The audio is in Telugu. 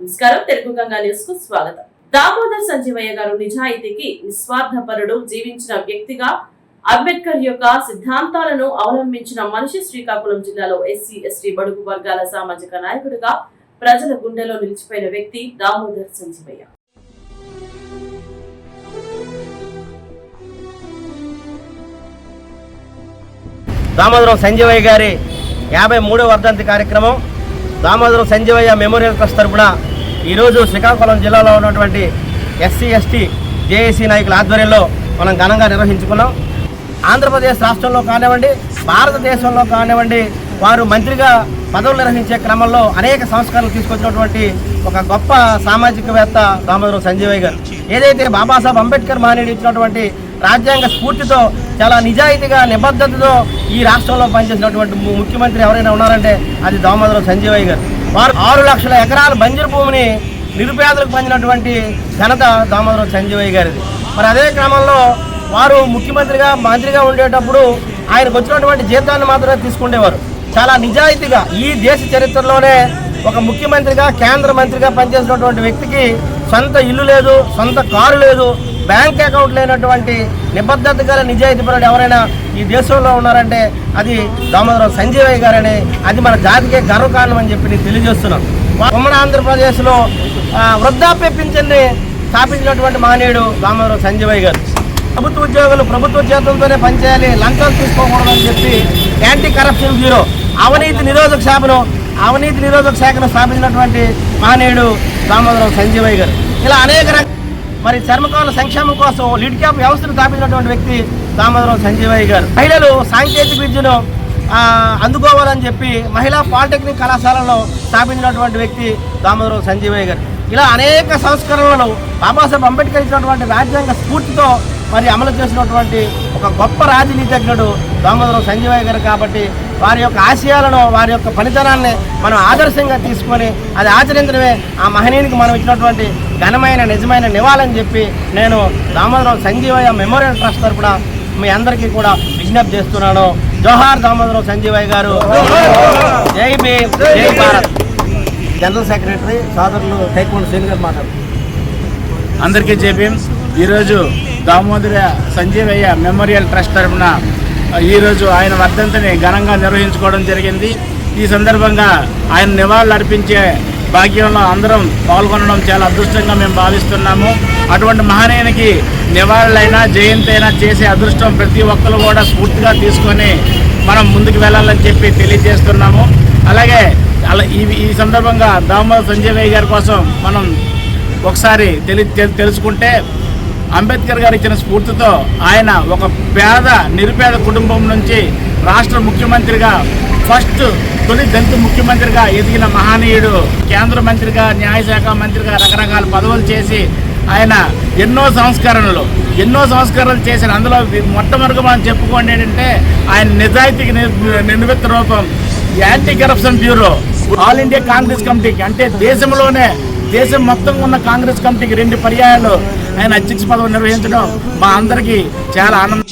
నమస్కారం. తెలుగు గంగా న్యూస్కు స్వాగతం. దామోదర్ సంజీవయ్య గారు నిజాయితీకి నిస్వార్థపరుడు జీవించిన వ్యక్తిగా అంబేద్కర్ యొక్క సిద్ధాంతాలను అవలంబించిన మనిషి శ్రీకాకుళం జిల్లాలో ఎస్సీ ఎస్టీ బడుగు వర్గాల సామాజిక నాయకుడిగా ప్రజల గుండెలో నిలిచిపోయిన వ్యక్తి దామోదర్ సంజీవయ్య. దామోదరం సంజీవయ్య గారి యాభై మూడో వర్ధంతి కార్యక్రమం దామోదరం సంజీవయ్య మెమోరియల్ ట్రస్ట్ తరపున ఈరోజు శ్రీకాకుళం జిల్లాలో ఉన్నటువంటి ఎస్సీ ఎస్టీ జేఏసీ నాయకుల ఆధ్వర్యంలో మనం ఘనంగా నిర్వహించుకున్నాం. ఆంధ్రప్రదేశ్ రాష్ట్రంలో కానివ్వండి భారతదేశంలో కానివ్వండి వారు మంత్రిగా పదవులు నిర్వహించే క్రమంలో అనేక సంస్కరణలు తీసుకొచ్చినటువంటి ఒక గొప్ప సామాజికవేత్త దామోదరం సంజీవయ్య గారు. ఏదైతే బాబాసాహెబ్ అంబేద్కర్ మహనీయుడు ఇచ్చినటువంటి రాజ్యాంగ స్ఫూర్తితో చాలా నిజాయితీగా నిబద్ధతతో ఈ రాష్ట్రంలో పనిచేసినటువంటి ముఖ్యమంత్రి ఎవరైనా ఉన్నారంటే అది దామోదరం సంజీవయ్య గారు. వారు ఆరు లక్షల ఎకరాల బంజరు భూమిని నిరుపేదలకు పంచినటువంటి ఘనత దామోదరం సంజీవయ్య గారిది. మరి అదే క్రమంలో వారు ముఖ్యమంత్రిగా మంత్రిగా ఉండేటప్పుడు ఆయనకు వచ్చినటువంటి జీతాన్ని మాత్రమే తీసుకుండేవారు. చాలా నిజాయితీగా ఈ దేశ చరిత్రలోనే ఒక ముఖ్యమంత్రిగా కేంద్ర మంత్రిగా పనిచేసినటువంటి వ్యక్తికి సొంత ఇల్లు లేదు సొంత కారు లేదు బ్యాంక్ అకౌంట్ లేనటువంటి నిబద్ధత గల నిజాయితీపరుడు ఎవరైనా ఈ దేశంలో ఉన్నారంటే అది దామోదరం సంజీవయ్య గారని అది మన జాతికే గర్వకారణం అని చెప్పి నేను తెలియజేస్తున్నాను. ఉమ్మడి ఆంధ్రప్రదేశ్లో వృద్ధాప్య పింఛన్ని స్థాపించినటువంటి మహనీయుడు దామోదరం సంజీవయ్య గారు. ప్రభుత్వ ఉద్యోగులు ప్రభుత్వ జీతంతోనే పనిచేయాలి లంచాలు తీసుకోకూడదని చెప్పి యాంటీ కరప్షన్ బ్యూరో అవినీతి నిరోధక శాఖను అవినీతి నిరోధక శాఖను స్థాపించినటువంటి మహనీయుడు దామోదరం సంజీవయ్య గారు. ఇలా అనేక రకాల మరి చర్మకాల సంక్షేమం కోసం లిడ్ క్యాప్ వ్యవస్థను స్థాపించినటువంటి వ్యక్తి దామోదరం సంజీవయ్య గారు. మహిళలు సాంకేతిక విద్యను అందుకోవాలని చెప్పి మహిళా పాలిటెక్నిక్ కళాశాలలో స్థాపించినటువంటి వ్యక్తి దామోదరం సంజీవయ్య గారు. ఇలా అనేక సంస్కరణలను బాబాసాహెబ్ అంబేద్కర్ ఇచ్చినటువంటి రాజ్యాంగ స్ఫూర్తితో మరి అమలు చేసినటువంటి ఒక గొప్ప రాజనీతిజ్ఞుడు దామోదరం సంజీవయ్య గారు కాబట్టి వారి యొక్క ఆశయాలను వారి యొక్క పనితనాన్ని మనం ఆదర్శంగా తీసుకొని అది ఆచరించడమే ఆ మహనీయునికి మనం ఇచ్చినటువంటి ఘనమైన నిజమైన నివాళని చెప్పి నేను దామోదరం సంజీవయ్య మెమోరియల్ ట్రస్ట్ తరపున మీ అందరికీ కూడా విజ్ఞప్తి చేస్తున్నాను. జోహార్ దామోదరం సంజీవయ్య గారు. జై భీమ్ జై భారత్. జనరల్ సెక్రటరీ సోదరులు టైకోండ్ శ్రీని గారు మాట్లాడు అందరికీ భీమ్. ఈరోజు దామోదర సంజీవయ్య మెమోరియల్ ట్రస్ట్ తరఫున ఈరోజు ఆయన వర్ధంతిని ఘనంగా నిర్వహించుకోవడం జరిగింది. ఈ సందర్భంగా ఆయన నివాళులు అర్పించే భాగ్యంలో అందరం పాల్గొనడం చాలా అదృష్టంగా మేము భావిస్తున్నాము. అటువంటి మహనీయునికి నివాళులైనా జయంతి అయినా చేసే అదృష్టం ప్రతి ఒక్కరు కూడా స్ఫూర్తిగా తీసుకొని మనం ముందుకు వెళ్ళాలని చెప్పి తెలియజేస్తున్నాము. అలాగే అలా ఈ ఈ సందర్భంగా దామోదర్ సంజయ్ గారి కోసం మనం ఒకసారి తెలి తెలుసుకుంటే అంబేద్కర్ గారు ఇచ్చిన స్ఫూర్తితో ఆయన ఒక పేద నిరుపేద కుటుంబం నుంచి రాష్ట్ర ముఖ్యమంత్రిగా ఫస్ట్ తొలి దళిత ముఖ్యమంత్రిగా ఎదిగిన మహనీయుడు కేంద్ర మంత్రిగా న్యాయశాఖ మంత్రిగా రకరకాల పదవులు చేసి ఆయన ఎన్నో సంస్కరణలు ఎన్నో సంస్కరణలు చేసిన అందులో మొట్టమొదటి మనం చెప్పుకోండి ఏంటంటే ఆయన నిజాయితీకి నిర్మిత రూపం anti corruption bureau all India Congress కమిటీకి అంటే దేశంలోనే దేశం మొత్తం ఉన్న కాంగ్రెస్ కమిటీకి రెండు పర్యాయాలు ఆయన అధ్యక్ష పదవి నిర్వహించడం మా అందరికీ చాలా ఆనందం.